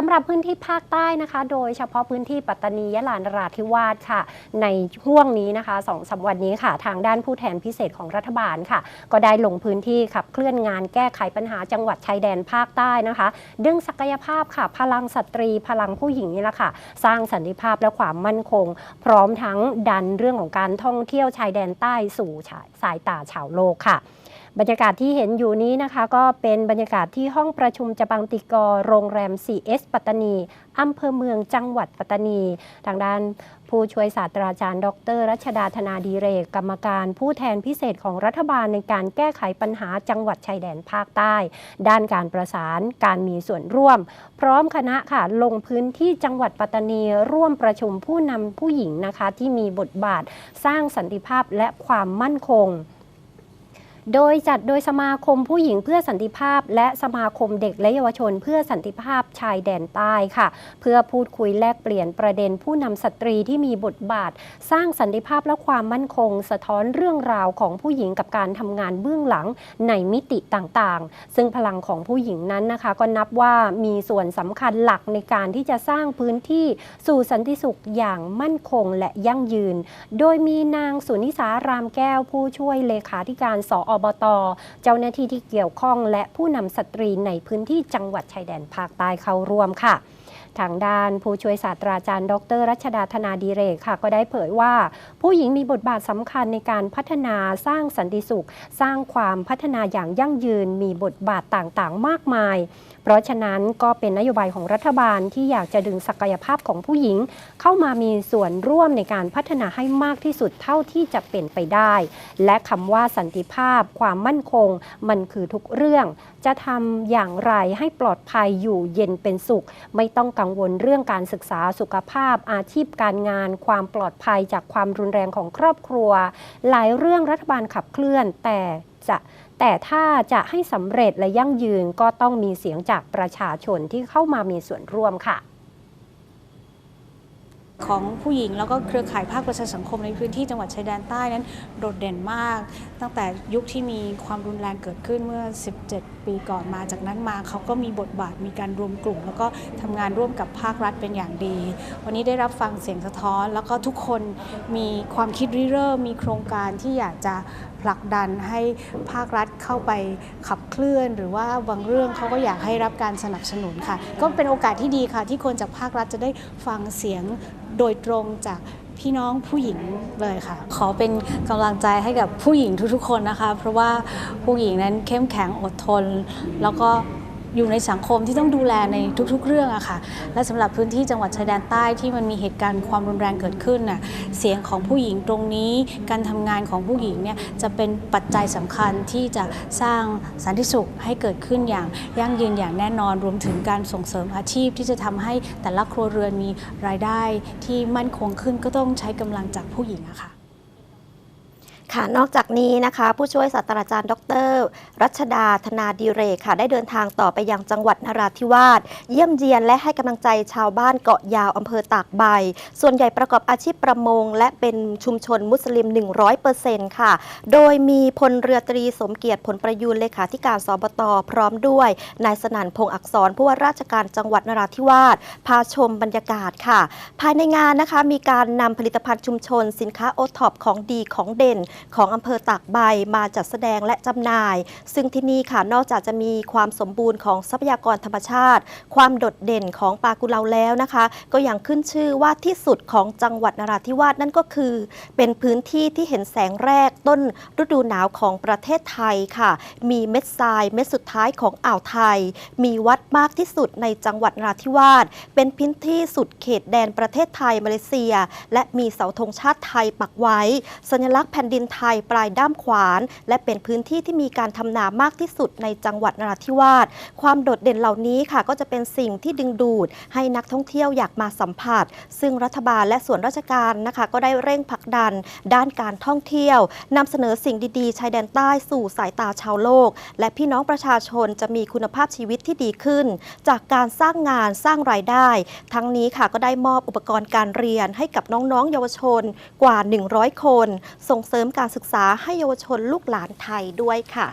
สำหรับพื้นที่ภาคใต้นะคะ โดยเฉพาะพื้นที่ปัตตานียะลานราธิวาสค่ะ ในช่วงนี้นะคะสองสาวันนี้ค่ะ ทางด้านผู้แทนพิเศษของรัฐบาลค่ะ ก็ได้ลงพื้นที่ขับเคลื่อนงานแก้ไขปัญหาจังหวัดชายแดนภาคใต้นะคะ ดึงศักยภาพค่ะ พลังสตรี พลังผู้หญิงนี่แหละค่ะ สร้างสันติภาพและความมั่นคง พร้อมทั้งดันเรื่องของการท่องเที่ยวชายแดนใต้สู่สายตาชาวโลกค่ะ บรรยากาศที่เห็นอยู่นี้นะคะ ก็เป็นบรรยากาศที่ห้องประชุมจบังติกรโรงแรม 4S ปัตตานีอำเภอเมืองจังหวัดปัตตานี ทางด้านผู้ช่วยศาสตราจารย์ ดร รัชดาธนาดีเรก กรรมการผู้แทนพิเศษของรัฐบาลในการแก้ไขปัญหาจังหวัดชายแดนภาคใต้ ด้านการประสานการมีส่วนร่วม พร้อมคณะค่ะลงพื้นที่จังหวัดปัตตานี ร่วมประชุมผู้นำผู้หญิงนะคะ ที่มีบทบาทสร้างสันติภาพและความมั่นคง โดยจัดโดยสมาคมผู้หญิงเพื่อสันติภาพ และสมาคมเด็กและเยาวชนเพื่อสันติภาพชายแดนใต้ค่ะ เพื่อพูดคุยแลกเปลี่ยนประเด็นผู้นำสตรีที่มีบทบาท สร้างสันติภาพและความมั่นคง สะท้อนเรื่องราวของผู้หญิงกับการทำงานเบื้องหลังในมิติต่างๆ ซึ่งพลังของผู้หญิงนั้นนะคะ ก็นับว่ามีส่วนสำคัญหลักในการที่จะสร้างพื้นที่สู่สันติสุขอย่างมั่นคงและยั่งยืน โดยมีนางสุนิสารามแก้วผู้ช่วยเลขาธิการสอบต เจ้าหน้าที่ที่เกี่ยวข้อง และผู้นำสตรีในพื้นที่จังหวัดชายแดนภาคใต้เข้าร่วมค่ะ ทางด้านผู้ช่วยศาสตราจารย์ ดร รัชดาธนาดีเรกค่ะ ก็ได้เผยว่า ผู้หญิงมีบทบาทสำคัญในการพัฒนาสร้างสันติสุข สร้างความพัฒนาอย่างยั่งยืนมีบทบาทต่างๆ มากมาย เพราะฉะนั้นก็เป็นนโยบายของรัฐบาลที่อยากจะดึงศักยภาพของผู้หญิง เข้ามามีส่วนร่วมในการพัฒนาให้มากที่สุดเท่าที่จะเป็นไปได้ และคำว่าสันติภาพ ความมั่นคง มันคือทุกเรื่อง จะทำอย่างไรให้ปลอดภัยอยู่เย็นเป็นสุข ไม่ต้องกังงวลเรื่องการศึกษาสุขภาพ อาชีพการงาน ความปลอดภัยจากความรุนแรงของครอบครัว หลายเรื่องรัฐบาลขับเคลื่อน แต่จะแต่ถ้าจะให้สำเร็จและยั่งยืนก็ต้องมีเสียงจากประชาชนที่เข้ามามีส่วนร่วมค่ะ ของผู้หญิงแล้วก็เครือข่ายภาคประชาสังคมในพื้นที่จังหวัดชายแดนใต้นั้นโดดเด่นมาก ตั้งแต่ยุคที่มีความรุนแรงเกิดขึ้นเมื่อ 17 ปีก่อนมาจากนั้นมาเขาก็มีบทบาทมีการรวมกลุ่ม แล้วก็ทำงานร่วมกับภาครัฐเป็นอย่างดี วันนี้ได้รับฟังเสียงสะท้อน แล้วก็ทุกคนมีความคิดริเริ่มมีโครงการที่อยากจะผลักดันให้ภาครัฐเข้าไปขับเคลื่อน หรือว่าบางเรื่องเขาก็อยากให้รับการสนับสนุนค่ะ ก็เป็นโอกาสที่ดีค่ะ ที่คนจากภาครัฐจะได้ฟังเสียงโดยตรงจากพี่น้องผู้หญิงเลยค่ะ ขอเป็นกำลังใจให้กับผู้หญิงทุกๆคนนะคะ เพราะว่าผู้หญิงนั้นเข้มแข็งอดทน แล้วก็ อยู่ในสังคมที่ต้องดูแลในทุกๆ เรื่องอะค่ะ และสำหรับพื้นที่จังหวัดชายแดนใต้ที่มันมีเหตุการณ์ความรุนแรงเกิดขึ้นน่ะ เสียงของผู้หญิงตรงนี้ การทำงานของผู้หญิงเนี่ยจะเป็นปัจจัยสำคัญที่จะสร้างสันติสุขให้เกิดขึ้นอย่างยั่งยืนอย่างแน่นอน รวมถึงการส่งเสริมอาชีพที่จะทำให้แต่ละครัวเรือนมีรายได้ที่มั่นคงขึ้นก็ต้องใช้กำลังจากผู้หญิงอะค่ะ ค่ะ นอกจากนี้นะคะ ผู้ช่วยศาสตราจารย์ ดร รัชดาธนาดีเรกค่ะ ได้เดินทางต่อไปยังจังหวัดนราธิวาส เยี่ยมเยียนและให้กำลังใจชาวบ้านเกาะยาวอำเภอตากใบ ส่วนใหญ่ประกอบอาชีพประมง และเป็นชุมชนมุสลิม 100%ค่ะ โดยมีพลเรือตรีสมเกียรติผลประยูนเลขาธิการสบตพร้อมด้วยนายสนั่นพงษ์อักษรผู้ว่าราชการจังหวัดนราธิวาสพาชมบรรยากาศค่ะ ภายในงานนะคะมีการนำผลิตภัณฑ์ชุมชน สินค้าโอท็อปของดีของเด่นของอำเภอตากใบมาจัดแสดงและจำหน่าย ซึ่งที่นี่ค่ะนอกจากจะมีความสมบูรณ์ของทรัพยากรธรรมชาติ ความโดดเด่นของปลากุเลาแล้วนะคะ ก็ยังขึ้นชื่อว่าที่สุดของจังหวัดนราธิวาสนั่นก็คือ เป็นพื้นที่ที่เห็นแสงแรกต้นฤดูหนาวของประเทศไทยค่ะ มีเม็ดทรายเม็ดสุดท้ายของอ่าวไทย มีวัดมากที่สุดในจังหวัดนราธิวาสเป็นพื้นที่สุดเขตแดนประเทศไทยมาเลเซีย และมีเสาธงชาติไทยปักไว้ สัญลักษณ์แผ่นดินไทยปลายด้ามขวาน และเป็นพื้นที่ที่มีการทำนามากที่สุดในจังหวัดนราธิวาสความโดดเด่นเหล่านี้ค่ะ ก็จะเป็นสิ่งที่ดึงดูด ให้นักท่องเที่ยวอยากมาสัมผัส ซึ่งรัฐบาลและส่วนราชการนะคะ ก็ได้เร่งผลักดัน ด้านการท่องเที่ยวนำเสนอสิ่งดีๆชายแดนใต้สู่สายตาชาวโลก และพี่น้องประชาชนจะมีคุณภาพชีวิตที่ดีขึ้น จากการสร้างงานสร้างรายได้ ทั้งนี้ค่ะก็ได้มอบอุปกรณ์การเรียนให้กับน้องๆ เยาวชนกว่า 100 คน ส่งเสริมการศึกษาให้เยาวชนลูกหลานไทยด้วยค่ะ